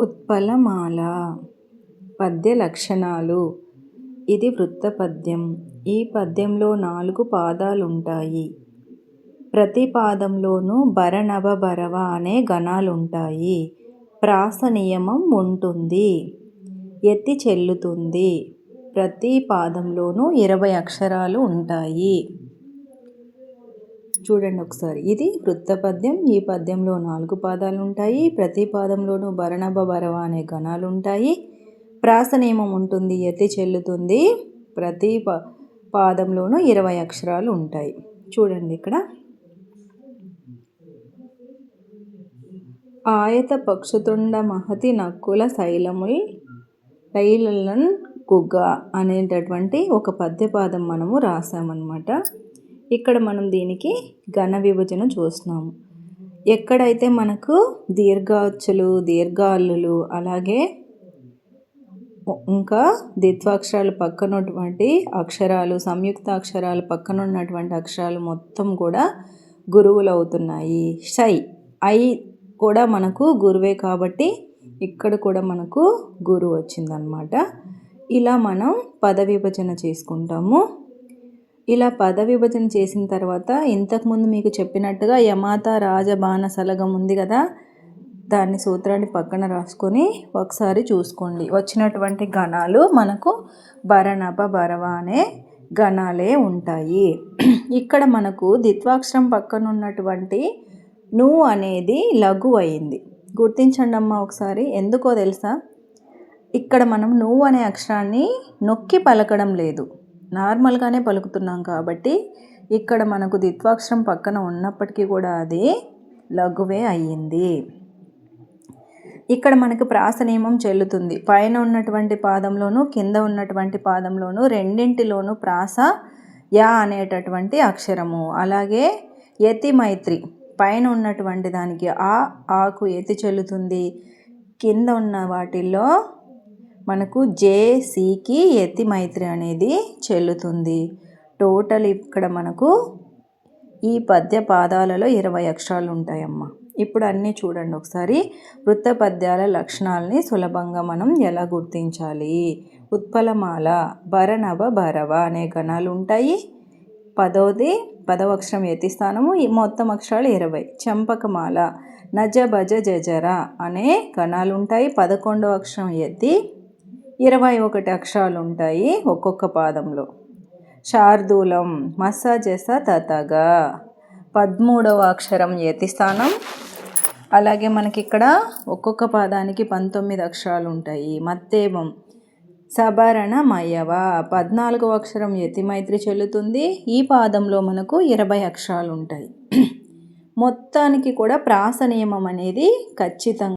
ఉత్పలమాల పద్య లక్షణాలు ఇది వృత్త పద్యం ఈ పద్యంలో నాలుగు పాదాలుంటాయి. ప్రతి పాదంలోనూ భరనభ భరవ అనే గణాలుంటాయి. ప్రాస నియమం ఉంటుంది. ఎత్తి చెల్లుతుంది. ప్రతి పాదంలోనూ ఇరవై అక్షరాలు ఉంటాయి. చూడండి ఒకసారి. ఇది వృత్త పద్యం. ఈ పద్యంలో నాలుగు పాదాలు ఉంటాయి ప్రతి పాదంలోనూ భరణభ భరవ అనే గణాలు ఉంటాయి ప్రాస నియమం ఉంటుంది. ఎత్తి చెల్లుతుంది. ప్రతి ప పాదంలోనూ ఇరవై అక్షరాలు ఉంటాయి చూడండి ఇక్కడ. ఆయత పక్షుతుండ మహతి నక్కుల శైలముల్ టైలన్ గుగ్గ అనేటటువంటి ఒక పద్యపాదం మనము రాసామన్నమాట. ఇక్కడ మనం దీనికి ఘన విభజన చూస్తున్నాము. ఎక్కడైతే మనకు దీర్ఘాచులు దీర్ఘాలులు అలాగే ఇంకా ద్విత్వాక్షరాలు పక్కనటువంటి అక్షరాలు సంయుక్త అక్షరాలు పక్కన ఉన్నటువంటి అక్షరాలు మొత్తం కూడా గురువులు అవుతున్నాయి షై ఐ కూడా మనకు గురువే కాబట్టి ఇక్కడ కూడా మనకు గురువు వచ్చిందనమాట ఇలా మనం పద విభజన చేసుకుంటాము. ఇలా పద విభజన చేసిన తర్వాత ఇంతకుముందు మీకు చెప్పినట్టుగా యమాత రాజబాణ సలగం ఉంది కదా దాన్ని సూత్రాన్ని పక్కన రాసుకొని ఒకసారి చూసుకోండి. వచ్చినటువంటి గణాలు మనకు భరణప భరవ అనే గణాలే ఉంటాయి. ఇక్కడ మనకు ద్విత్వాక్షరం పక్కన ఉన్నటువంటి ను అనేది లఘు అయింది. గుర్తించండి అమ్మ ఒకసారి ఎందుకో తెలుసా? ఇక్కడ మనం నువ్వు అనే అక్షరాన్ని నొక్కి పలకడం లేదు. నార్మల్గానే పలుకుతున్నాం కాబట్టి ఇక్కడ మనకు ద్విత్వాక్షరం పక్కన ఉన్నప్పటికీ కూడా అది లఘువే అయ్యింది. ఇక్కడ మనకు ప్రాస నియమం చెల్లుతుంది. పైన ఉన్నటువంటి పాదంలోను కింద ఉన్నటువంటి పాదంలోను రెండింటిలోనూ ప్రాస యా అనేటటువంటి అక్షరము. అలాగే యతి మైత్రి పైన ఉన్నటువంటి దానికి ఆ ఆకు ఎతి చెల్లుతుంది. కింద ఉన్న వాటిల్లో మనకు జేసీకి ఎత్తి మైత్రి అనేది చెల్లుతుంది. టోటల్ ఇక్కడ మనకు ఈ పద్య పాదాలలో ఇరవై అక్షరాలు ఉంటాయమ్మ. ఇప్పుడు అన్నీ చూడండి ఒకసారి. వృత్త పద్యాల లక్షణాలని సులభంగా మనం ఎలా గుర్తించాలి? ఉత్పలమాల భరనవ భరవ అనే గణాలు ఉంటాయి. పదోది పదవ అక్షరం ఎత్తి స్థానము ఈ మొత్తం అక్షరాలు ఇరవై. చంపకమాల నజ భజ జజర అనే గణాలు ఉంటాయి. పదకొండవ అక్షరం ఎత్తి ఇరవై ఒకటి అక్షరాలు ఉంటాయి ఒక్కొక్క పాదంలో. శార్దూలం మసాజెస తతగా. పదమూడవ అక్షరం యతి స్థానం. అలాగే మనకి ఇక్కడ ఒక్కొక్క పాదానికి పంతొమ్మిది అక్షరాలు ఉంటాయి మత్తేవం సభరణ మయవ. పద్నాలుగవ అక్షరం యతిమైత్రి చెల్లుతుంది. ఈ పాదంలో మనకు ఇరవై అక్షరాలు ఉంటాయి మొత్తానికి కూడా ప్రాస నియమం అనేది ఖచ్చితంగా